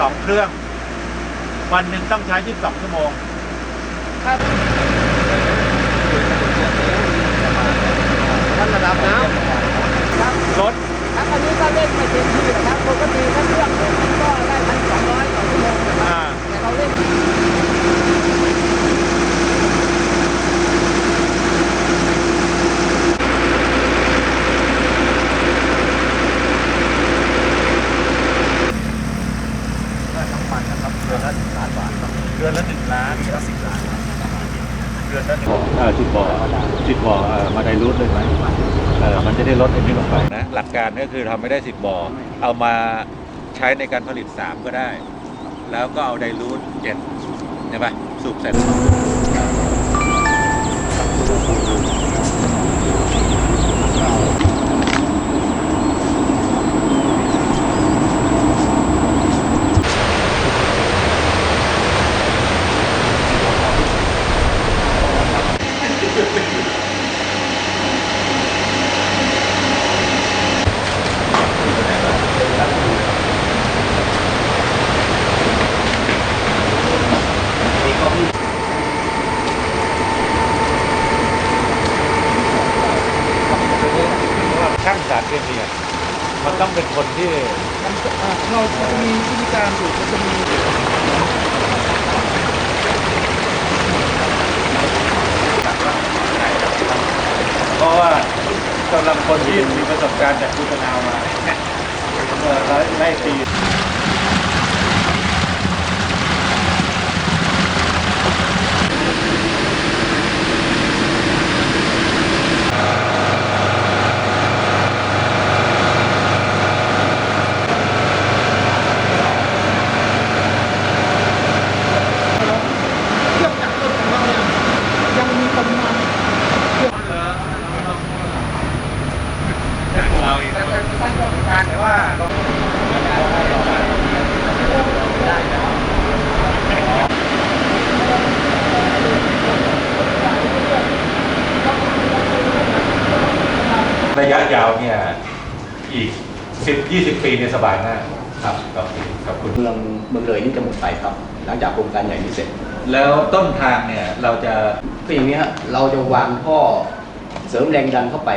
สองเครื่อง วันหนึ่งต้องใช้ที่สองชั่วโมง เดือนละหนึ่งล้านเดือนละสิบล้านเดือนละหนึ่งเอ่อจุดบ่อจุดบ่อเอ่อมาไดรูทเลยไหมเออมันจะได้ลดไอ้นี่ลงไปนะหลักการก็คือทำไม่ได้สิบบ่อ เอามาใช้ในการผลิตสามก็ได้ แล้วก็เอาไดรูทเจ็ดใช่ปะสูบเสร็จ ช่างสารเคมีอะมันต้องเป็นคนที่เราจะมีวิธีการอยู่จะมีเพราะว่าสำหรับคนที่มีประสบการณ์จากคุณนาวมาเมื่อร้อยไล่ปี เครื่องจักรรถของเราเนี่ยยังมีปริมาณ เราอี การแต่ว่าระยะยาวเนี่ยอีกสิบยี่สิบปีเนี่ยสบายมากครับขอบครับขอบคุณเมืองเมืองเลยนี่จะหมดไปครับ หลังจากโครงการใหญ่นี้เสร็จ แล้วต้นทางเนี่ยเราจะก็อย่างนี้เราจะวางท่อเสริมแรงดันเข้าไป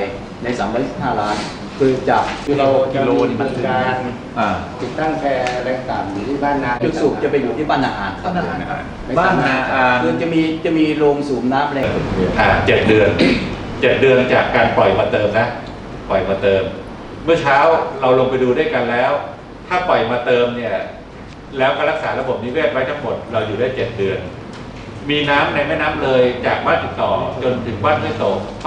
ใน325ล้าน คือจากคือเราจะมีโครงการอ่าติดตั้งแพรแรงต่ำอยู่ที่บ้านนาจุดสูบจะไปอยู่ที่บ้านนาอานครับบ้านนาอานคือจะมีจะมีโรงสูบน้ำแรงอ่าเจ็ดเดือนเจ็ดเดือนจากการปล่อยมาเติมนะ ปล่อยมาเติม เมื่อเช้าเราลงไปดูด้วยกันแล้ว ถ้าปล่อยมาเติมเนี่ย แล้วก็รักษาระบบนิเวศไว้ทั้งหมดเราอยู่ได้เจ็ดเดือน มีน้ำในแม่น้ำเลยจากบ้านติดต่อจนถึงบ้านห้วยโตก